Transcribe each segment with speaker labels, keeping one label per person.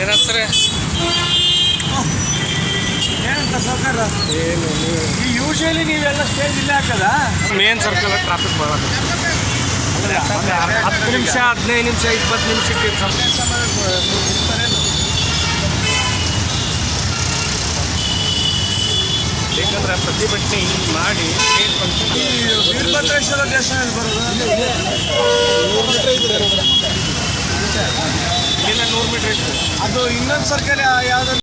Speaker 1: ಏನ್ ಹೆಸ್ರೆ
Speaker 2: ಏನಂತ ಸಾವುಕಾರ
Speaker 1: ಏನು
Speaker 2: ಈ ಯೂಶಲಿ ನೀವೆಲ್ಲ ಸ್ಟೇಜ್ ಇಲ್ಲೇ ಹಾಕದ
Speaker 1: ಮೇನ್ ಸರ್ಕಲ್ ಟ್ರಾಫಿಕ್ ಭಾಳ ಹತ್ತು ನಿಮಿಷ ಹದಿನೈದು ನಿಮಿಷ ಇಪ್ಪತ್ತು ನಿಮಿಷಕ್ಕೆ ಬೇಕಂದ್ರೆ ಪ್ರತಿಭಟನೆ ಮಾಡಿ
Speaker 2: ವೀರಭದ್ರೇಶ್ವರ ದೇವಸ್ಥಾನ ಬರೋದು
Speaker 1: ಇಲ್ಲ ನೂರು ಮೀಟರ್
Speaker 2: ಅದು ಇನ್ನೊಂದು ಸರ್ಕಾರ ಯಾವ್ದು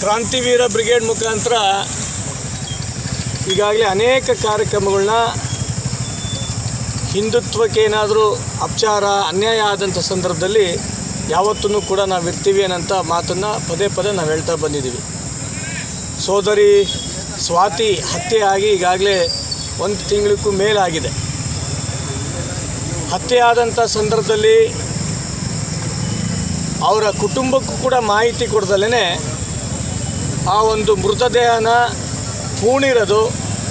Speaker 2: ಕ್ರಾಂತಿವೀರ ಬ್ರಿಗೇಡ್ ಮುಖಾಂತರ ಈಗಾಗಲೇ ಅನೇಕ ಕಾರ್ಯಕ್ರಮಗಳನ್ನ ಹಿಂದುತ್ವಕ್ಕೆ ಏನಾದರೂ ಅಪಚಾರ, ಅನ್ಯಾಯ ಆದಂಥ ಸಂದರ್ಭದಲ್ಲಿ ಯಾವತ್ತೂ ಕೂಡ ನಾವು ಇರ್ತೀವಿ ಅನ್ನೋಂಥ ಮಾತನ್ನು ಪದೇ ಪದೇ ನಾವು ಹೇಳ್ತಾ ಬಂದಿದ್ದೀವಿ. ಸೋದರಿ ಸ್ವಾತಿ ಹತ್ಯೆ ಆಗಿ ಈಗಾಗಲೇ ಒಂದು ತಿಂಗಳಿಗೂ ಮೇಲಾಗಿದೆ. ಹತ್ಯೆ ಆದಂಥ ಸಂದರ್ಭದಲ್ಲಿ ಅವರ ಕುಟುಂಬಕ್ಕೂ ಕೂಡ ಮಾಹಿತಿ ಕೊಡ್ದಲೇ ಆ ಒಂದು ಮೃತದೇಹನ ಪೂಣಿರೋದು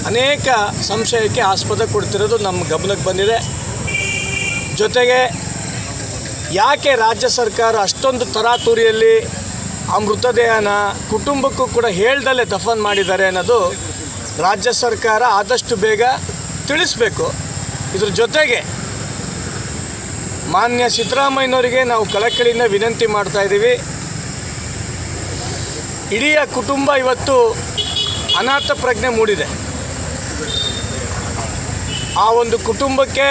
Speaker 2: ಅನೇಕ ಸಂಶಯಕ್ಕೆ ಆಸ್ಪದ ಕೊಡ್ತಿರೋದು ನಮ್ಮ ಗಮನಕ್ಕೆ ಬಂದಿದೆ. ಜೊತೆಗೆ ಯಾಕೆ ರಾಜ್ಯ ಸರ್ಕಾರ ಅಷ್ಟೊಂದು ತರಾತುರಿಯಲ್ಲಿ ಆ ಮೃತದೇಹನ ಕುಟುಂಬಕ್ಕೂ ಕೂಡ ಹೇಳ್ದಲ್ಲೇ ದಫನ್ ಮಾಡಿದ್ದಾರೆ ಅನ್ನೋದು ರಾಜ್ಯ ಸರ್ಕಾರ ಆದಷ್ಟು ಬೇಗ ತಿಳಿಸ್ಬೇಕು. ಇದ್ರ ಜೊತೆಗೆ ಮಾನ್ಯ ಸಿದ್ದರಾಮಯ್ಯನವರಿಗೆ ನಾವು ಕಳಕಳಿಯಿಂದ ವಿನಂತಿ ಮಾಡ್ತಾ ಇದ್ದೀವಿ. ಇಡೀ ಕುಟುಂಬ ಇವತ್ತು ಅನಾಥ ಪ್ರಜ್ಞೆ ಮೂಡಿದೆ. ಆ ಒಂದು ಕುಟುಂಬಕ್ಕೆ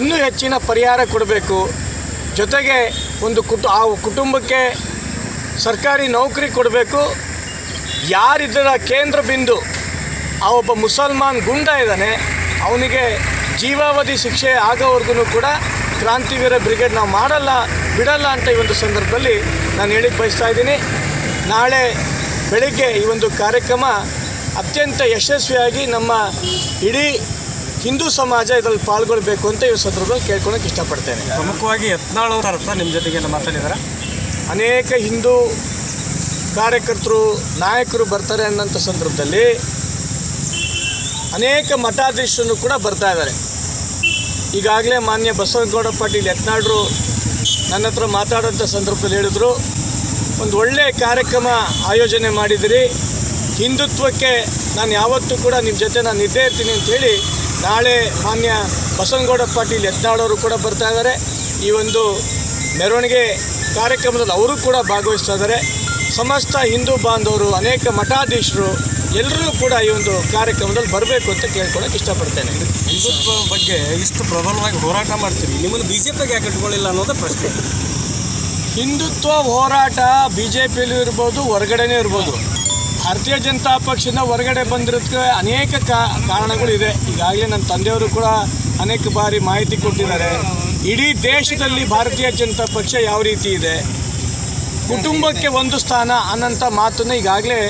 Speaker 2: ಇನ್ನೂ ಹೆಚ್ಚಿನ ಪರಿಹಾರ ಕೊಡಬೇಕು. ಜೊತೆಗೆ ಒಂದು ಕುಟು, ಆ ಕುಟುಂಬಕ್ಕೆ ಸರ್ಕಾರಿ ನೌಕರಿ ಕೊಡಬೇಕು. ಯಾರಿದ್ದರ ಕೇಂದ್ರ ಬಿಂದು ಆ ಒಬ್ಬ ಮುಸಲ್ಮಾನ್ ಗುಂಡ ಇದ್ದಾನೆ, ಅವನಿಗೆ ಜೀವಾವಧಿ ಶಿಕ್ಷೆ ಆಗೋವರೆಗೂ ಕೂಡ ಕ್ರಾಂತಿವೀರ ಬ್ರಿಗೇಡ್ ನಾವು ಮಾಡಲ್ಲ ಬಿಡಲ್ಲ ಅಂತ ಈ ಒಂದು ಸಂದರ್ಭದಲ್ಲಿ ನಾನು ಹೇಳಿಕ್ಕೆ ಬಯಸ್ತಾ ಇದ್ದೀನಿ. ನಾಳೆ ಬೆಳಿಗ್ಗೆ ಈ ಒಂದು ಕಾರ್ಯಕ್ರಮ ಅತ್ಯಂತ ಯಶಸ್ವಿಯಾಗಿ ನಮ್ಮ ಇಡೀ ಹಿಂದೂ ಸಮಾಜ ಇದರಲ್ಲಿ ಪಾಲ್ಗೊಳ್ಬೇಕು ಅಂತ ಈ ಸಂದರ್ಭದಲ್ಲಿ ಕೇಳ್ಕೊಳಕ್ಕೆ ಇಷ್ಟಪಡ್ತೇನೆ.
Speaker 1: ಪ್ರಮುಖವಾಗಿ ಯತ್ನಾಳ್ ಅರ್ಥ ಸರ್ ನಿಮ್ಮ ಜೊತೆಗೆಲ್ಲ ಮಾತಾಡಿದಾರೆ?
Speaker 2: ಅನೇಕ ಹಿಂದೂ ಕಾರ್ಯಕರ್ತರು ನಾಯಕರು ಬರ್ತಾರೆ ಅನ್ನೋಂಥ ಸಂದರ್ಭದಲ್ಲಿ ಅನೇಕ ಮಠಾಧೀಶರು ಕೂಡ ಬರ್ತಾ ಇದ್ದಾರೆ. ಈಗಾಗಲೇ ಮಾನ್ಯ ಬಸವನಗೌಡ ಪಾಟೀಲ್ ಯತ್ನಾಳ್ರು ನನ್ನ ಹತ್ರ ಮಾತಾಡೋಂಥ ಸಂದರ್ಭದಲ್ಲಿ ಹೇಳಿದರು, ಒಂದು ಒಳ್ಳೆಯ ಕಾರ್ಯಕ್ರಮ ಆಯೋಜನೆ ಮಾಡಿದಿರಿ. ಹಿಂದುತ್ವಕ್ಕೆ ನಾನು ಯಾವತ್ತೂ ಕೂಡ ನಿಮ್ಮ ಜೊತೆ ನಾನು ಇದ್ದೇ ಇರ್ತೀನಿ ಅಂಥೇಳಿ ನಾಳೆ ಮಾನ್ಯ ಬಸವನಗೌಡ ಪಾಟೀಲ್ ಯತ್ನಾಳವರು ಕೂಡ ಬರ್ತಾ ಇದ್ದಾರೆ. ಈ ಒಂದು ಮೆರವಣಿಗೆ ಕಾರ್ಯಕ್ರಮದಲ್ಲಿ ಅವರು ಕೂಡ ಭಾಗವಹಿಸ್ತಾ ಇದ್ದಾರೆ. ಸಮಸ್ತ ಹಿಂದೂ ಬಾಂಧವರು, ಅನೇಕ ಮಠಾಧೀಶರು ಎಲ್ಲರೂ ಕೂಡ ಈ ಒಂದು ಕಾರ್ಯಕ್ರಮದಲ್ಲಿ ಬರಬೇಕು ಅಂತ ಕೇಳ್ಕೊಳಕ್ಕೆ ಇಷ್ಟಪಡ್ತೇನೆ.
Speaker 1: ಹಿಂದುತ್ವ ಬಗ್ಗೆ ಇಷ್ಟು ಪ್ರಬಲವಾಗಿ ಹೋರಾಟ ಮಾಡ್ತೀರಿ? ನಿಮ್ಮನ್ನು ಬಿ ಜೆ ಪಿಗೆ ಯಾಕೆ ಇಟ್ಕೊಳ್ಳಿಲ್ಲ ಅನ್ನೋದು ಪ್ರಶ್ನೆ.
Speaker 2: ಹಿಂದುತ್ವ ಹೋರಾಟ ಬಿ ಜೆ ಪಿಯಲ್ಲೂ ಇರ್ಬೋದು ಹೊರಗಡೆನೇ ಇರ್ಬೋದು. ಭಾರತೀಯ ಜನತಾ ಪಕ್ಷದಿಂದ ಹೊರಗಡೆ ಬಂದಿರೋದಕ್ಕೆ ಅನೇಕ ಕಾ ಕಾರಣಗಳಿದೆ. ಈಗಾಗಲೇ ನನ್ನ ತಂದೆಯವರು ಕೂಡ ಅನೇಕ ಬಾರಿ ಮಾಹಿತಿ ಕೊಟ್ಟಿದ್ದಾರೆ. ಇಡೀ ದೇಶದಲ್ಲಿ ಭಾರತೀಯ ಜನತಾ ಪಕ್ಷ ಯಾವ ರೀತಿ ಇದೆ? ಕುಟುಂಬಕ್ಕೆ ಒಂದು ಸ್ಥಾನ ಅನ್ನಂಥ ಮಾತನ್ನು ಈಗಾಗಲೇ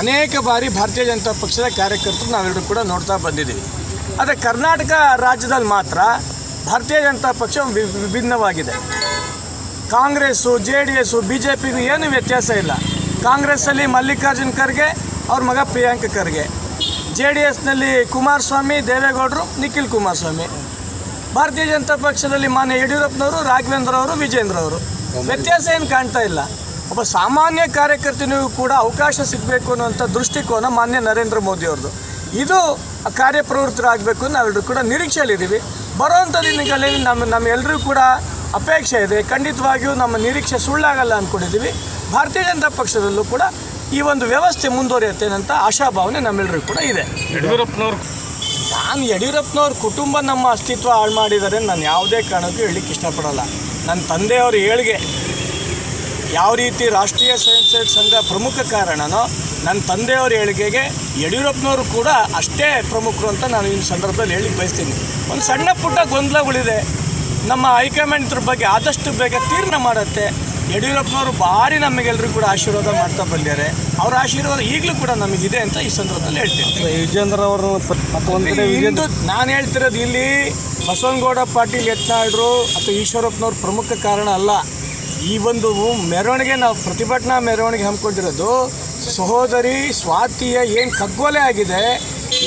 Speaker 2: ಅನೇಕ ಬಾರಿ ಭಾರತೀಯ ಜನತಾ ಪಕ್ಷದ ಕಾರ್ಯಕರ್ತರು ನಾವೆಲ್ಲರೂ ಕೂಡ ನೋಡ್ತಾ ಬಂದಿದ್ದೀವಿ. ಆದರೆ ಕರ್ನಾಟಕ ರಾಜ್ಯದಲ್ಲಿ ಮಾತ್ರ ಭಾರತೀಯ ಜನತಾ ಪಕ್ಷ ವಿಭಿನ್ನವಾಗಿದೆ. Congress J D S B J ಪಿಗೂ ಏನು ವ್ಯತ್ಯಾಸ ಇಲ್ಲ. ಕಾಂಗ್ರೆಸ್ಸಲ್ಲಿ ಮಲ್ಲಿಕಾರ್ಜುನ್ ಖರ್ಗೆ, ಅವ್ರ ಮಗ ಪ್ರಿಯಾಂಕ ಖರ್ಗೆ. ಜೆ ಡಿ ಎಸ್ನಲ್ಲಿ ಕುಮಾರಸ್ವಾಮಿ, ದೇವೇಗೌಡರು, ನಿಖಿಲ್ ಕುಮಾರಸ್ವಾಮಿ. ಭಾರತೀಯ ಜನತಾ ಪಕ್ಷದಲ್ಲಿ ಮಾನ್ಯ ಯಡಿಯೂರಪ್ಪನವರು ರಾಘವೇಂದ್ರ ಅವರು ವಿಜೇಂದ್ರ ಅವರು ವ್ಯತ್ಯಾಸ ಏನು ಕಾಣ್ತಾ ಇಲ್ಲ. ಒಬ್ಬ ಸಾಮಾನ್ಯ ಕಾರ್ಯಕರ್ತನಿಗೂ ಕೂಡ ಅವಕಾಶ ಸಿಗಬೇಕು ಅನ್ನುವಂಥ ದೃಷ್ಟಿಕೋನ ಮಾನ್ಯ ನರೇಂದ್ರ ಮೋದಿ ಅವ್ರದ್ದು. ಇದು ಕಾರ್ಯಪ್ರವೃತ್ತರಾಗಬೇಕು ನಾವೆಲ್ಲರೂ ಕೂಡ ನಿರೀಕ್ಷೆಯಲ್ಲಿದ್ದೀವಿ. ಬರೋವಂಥ ದಿನಗಳಲ್ಲಿ ನಮ್ಮ ನಮ್ಮೆಲ್ಲರಿಗೂ ಕೂಡ ಅಪೇಕ್ಷೆ ಇದೆ. ಖಂಡಿತವಾಗಿಯೂ ನಮ್ಮ ನಿರೀಕ್ಷೆ ಸುಳ್ಳಾಗಲ್ಲ ಅಂದ್ಕೊಂಡಿದ್ದೀವಿ. ಭಾರತೀಯ ಜನತಾ ಪಕ್ಷದಲ್ಲೂ ಕೂಡ ಈ ಒಂದು ವ್ಯವಸ್ಥೆ ಮುಂದುವರಿಯುತ್ತೆ ಅಂತ ಆಶಾಭಾವನೆ ನಮ್ಮೆಲ್ಲರಿಗೂ ಕೂಡ ಇದೆ.
Speaker 1: ಯಡಿಯೂರಪ್ಪನವ್ರು.
Speaker 2: ನಾನು ಯಡಿಯೂರಪ್ಪನವ್ರ ಕುಟುಂಬ ನಮ್ಮ ಅಸ್ತಿತ್ವ ಹಾಳು ಮಾಡಿದ್ದಾರೆ ನಾನು ಯಾವುದೇ ಕಾರಣಕ್ಕೂ ಹೇಳಲಿಕ್ಕೆ ಇಷ್ಟಪಡೋಲ್ಲ. ನನ್ನ ತಂದೆಯವರು ಏಳಿಗೆ. ಯಾವ ರೀತಿ ರಾಷ್ಟ್ರೀಯ ಸ್ವಯಂ ಸೇವಕ ಸಂಘ ಪ್ರಮುಖ ಕಾರಣನೋ ನನ್ನ ತಂದೆಯವರ ಏಳಿಗೆಗೆ ಯಡಿಯೂರಪ್ಪನವರು ಕೂಡ ಅಷ್ಟೇ ಪ್ರಮುಖರು ಅಂತ ನಾನು ಈ ಸಂದರ್ಭದಲ್ಲಿ ಹೇಳಿ ಬಯಸ್ತೀನಿ. ಒಂದು ಸಣ್ಣ ಪುಟ್ಟ ಗೊಂದಲಗಳಿದೆ. ನಮ್ಮ ಹೈಕಮಾಂಡ್ ಇದ್ರ ಬಗ್ಗೆ ಆದಷ್ಟು ಬೇಗ ತೀರ್ಮಾನ ಮಾಡುತ್ತೆ. ಯಡಿಯೂರಪ್ಪನವರು ಭಾರಿ ನಮಗೆಲ್ಲರೂ ಕೂಡ ಆಶೀರ್ವಾದ ಮಾಡ್ತಾ ಬಂದಿದ್ದಾರೆ. ಅವರ ಆಶೀರ್ವಾದ ಈಗಲೂ ಕೂಡ ನಮಗಿದೆ ಅಂತ ಈ ಸಂದರ್ಭದಲ್ಲಿ ಹೇಳ್ತೀನಿ.
Speaker 1: ವಿಜೇಂದ್ರ ಅವರು ಮತ್ತೊಂದು
Speaker 2: ನಾನು ಹೇಳ್ತಿರೋದು ಇಲ್ಲಿ ಬಸವನಗೌಡ ಪಾಟೀಲ್ ಯತ್ನಾಳ್ರು ಅಥವಾ ಈಶ್ವರಪ್ಪನವ್ರ ಪ್ರಮುಖ ಕಾರಣ ಅಲ್ಲ. ಈ ಒಂದು ಮೆರವಣಿಗೆ ನಾವು ಪ್ರತಿಭಟನಾ ಮೆರವಣಿಗೆ ಹಮ್ಮಿಕೊಂಡಿರೋದು, ಸಹೋದರಿ ಸ್ವಾತಿಯ ಏನು ಕಗ್ಗೊಲೆ ಆಗಿದೆ,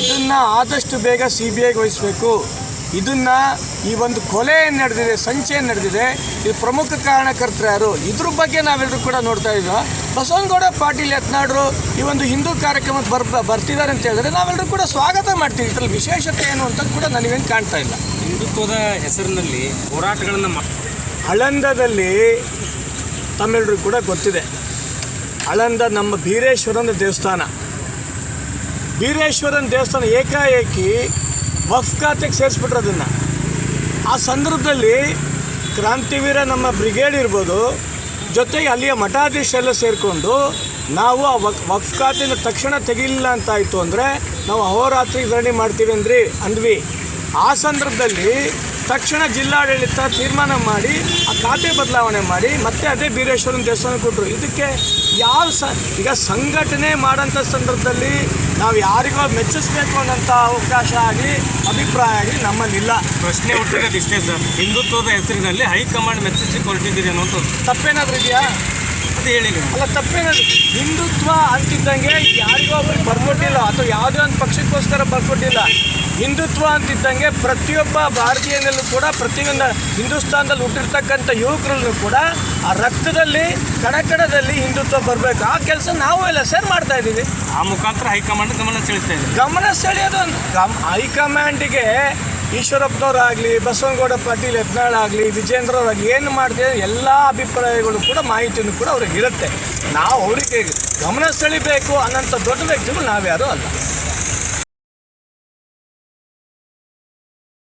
Speaker 2: ಇದನ್ನು ಆದಷ್ಟು ಬೇಗ ಸಿ ಬಿ ಐಗೆ ವಹಿಸಬೇಕು. ಇದನ್ನು ಈ ಒಂದು ಕೊಲೆ ಏನು ನಡೆದಿದೆ ಸಂಚೆ ಏನು ನಡೆದಿದೆ, ಇದು ಪ್ರಮುಖ ಕಾರಣಕರ್ತರು ಯಾರು? ಇದ್ರ ಬಗ್ಗೆ ನಾವೆಲ್ಲರೂ ಕೂಡ ನೋಡ್ತಾ ಇದ್ದೀವಿ ಬಸವನಗೌಡ ಪಾಟೀಲ್ ಯತ್ನಾಡ್ರು ಈ ಒಂದು ಹಿಂದೂ ಕಾರ್ಯಕ್ರಮಕ್ಕೆ ಬರ್ ಬರ್ತಿದ್ದಾರೆ ಅಂತ ಹೇಳಿದ್ರೆ ನಾವೆಲ್ಲರೂ ಕೂಡ ಸ್ವಾಗತ ಮಾಡ್ತೀವಿ. ಇದರಲ್ಲಿ ವಿಶೇಷತೆ ಏನು ಅಂತ ಕೂಡ ನನಗೇನು ಕಾಣ್ತಾ ಇಲ್ಲ.
Speaker 1: ಹಿಂದುತ್ವದ ಹೆಸರಿನಲ್ಲಿ ಹೋರಾಟಗಳನ್ನು ಮಾ-
Speaker 2: ತಮಿಳರಿಗೂ ಕೂಡ ಗೊತ್ತಿದೆ. ಹಳಂದ ನಮ್ಮ ಬೀರೇಶ್ವರನ ದೇವಸ್ಥಾನ. ಬೀರೇಶ್ವರನ ದೇವಸ್ಥಾನ ಏಕಾಏಕಿ ವಫ್ ಖಾತೆಗೆ ಸೇರಿಸ್ಬಿಟ್ರು ಅದನ್ನು. ಆ ಸಂದರ್ಭದಲ್ಲಿ ಕ್ರಾಂತಿವೀರ ನಮ್ಮ ಬ್ರಿಗೇಡ್ ಇರ್ಬೋದು, ಜೊತೆಗೆ ಅಲ್ಲಿಯ ಮಠಾಧೀಶರೆಲ್ಲ ಸೇರಿಕೊಂಡು ನಾವು ಆ ವಕ್, ವಕ್ಫ್ ಖಾತೆಯಿಂದ ತಕ್ಷಣ ತೆಗಿಲಿಲ್ಲ ಅಂತಾಯಿತು ಅಂದರೆ ನಾವು ಅಹೋರಾತ್ರಿ ಧರಣಿ ಮಾಡ್ತೀವಿ ಅಂದ್ರಿ, ಅಂದ್ವಿ. ಆ ಸಂದರ್ಭದಲ್ಲಿ ತಕ್ಷಣ ಜಿಲ್ಲಾಡಳಿತ ತೀರ್ಮಾನ ಮಾಡಿ ಖಾತೆ ಬದಲಾವಣೆ ಮಾಡಿ ಮತ್ತೆ ಅದೇ ಬೀರೇಶ್ವರನ ದೇವಸ್ಥಾನ ಕೊಟ್ಟರು ಇದಕ್ಕೆ ಯಾವ ಸ ಈಗ ಸಂಘಟನೆ ಮಾಡೋಂಥ ಸಂದರ್ಭದಲ್ಲಿ ನಾವು ಯಾರಿಗೋ ಮೆಚ್ಚಿಸ್ಬೇಕು ಅನ್ನೋಂಥ ಅವಕಾಶ ಆಗಲಿ ಅಭಿಪ್ರಾಯ ಆಗಲಿ ನಮ್ಮಲ್ಲಿಲ್ಲ
Speaker 1: ಪ್ರಶ್ನೆ ಹುಟ್ಟಿರೋದು ಇಷ್ಟೇ ಸರ್. ಹಿಂದುತ್ವದ ಹೆಸರಿನಲ್ಲಿ ಹೈಕಮಾಂಡ್ ಮೆಚ್ಚಿಸಿ ಕೊಟ್ಟಿದ್ದೀರಿ ಅನ್ನೋದು.
Speaker 2: ತಪ್ಪೇನಾದ್ರೂ ಇದೆಯಾ?
Speaker 1: ಅದು ಹೇಳಿ
Speaker 2: ಅಲ್ಲ ತಪ್ಪೇನಾದ್ರು ಹಿಂದುತ್ವ ಅಂತಿದ್ದಂಗೆ ಯಾರಿಗೋ ಒಬ್ಬರಿಗೆ ಬರ್ಕೊಟ್ಟಿಲ್ಲ. ಅಥವಾ ಯಾವುದೇ ಒಂದು ಪಕ್ಷಕ್ಕೋಸ್ಕರ ಬರ್ಕೊಟ್ಟಿಲ್ಲ. ಹಿಂದುತ್ವ ಅಂತಿದ್ದಂಗೆ ಪ್ರತಿಯೊಬ್ಬ ಭಾರತೀಯನಲ್ಲೂ ಕೂಡ ಪ್ರತಿಯೊಂದು ಹಿಂದೂಸ್ತಾನದಲ್ಲಿ ಹುಟ್ಟಿರ್ತಕ್ಕಂಥ ಯುವಕರಲ್ಲೂ ಕೂಡ ಆ ರಕ್ತದಲ್ಲಿ ಕಣಕಣದಲ್ಲಿ ಹಿಂದುತ್ವ ಬರಬೇಕು. ಆ ಕೆಲಸ ನಾವು ಎಲ್ಲ ಸೇರ್ ಮಾಡ್ತಾ ಇದ್ದೀವಿ.
Speaker 1: ಆ ಮುಖಾಂತರ ಹೈಕಮಾಂಡ್ ಗಮನ ಸೆಳೀತಾ ಇದೆ.
Speaker 2: ಗಮನ ಸೆಳೆಯೋದು ಗಮ್ ಹೈಕಮಾಂಡಿಗೆ ಈಶ್ವರಪ್ಪನವರಾಗಲಿ ಬಸವನಗೌಡ ಪಾಟೀಲ್ ಯತ್ನಾಳ್ ಆಗಲಿ ವಿಜೇಂದ್ರವರಾಗಲಿ ಏನು ಮಾಡ್ತಿದ್ದಾರೆ ಎಲ್ಲ ಅಭಿಪ್ರಾಯಗಳು ಕೂಡ ಮಾಹಿತಿಯನ್ನು ಕೂಡ ಅವ್ರಿಗೆ ಇರುತ್ತೆ. ನಾವು ಅವರಿಗೆ ಗಮನ ಸೆಳಿಬೇಕು ಅನ್ನೋಂಥ ದೊಡ್ಡ ವ್ಯಕ್ತಿಗಳು ನಾವ್ಯಾರೂ ಅಲ್ಲ.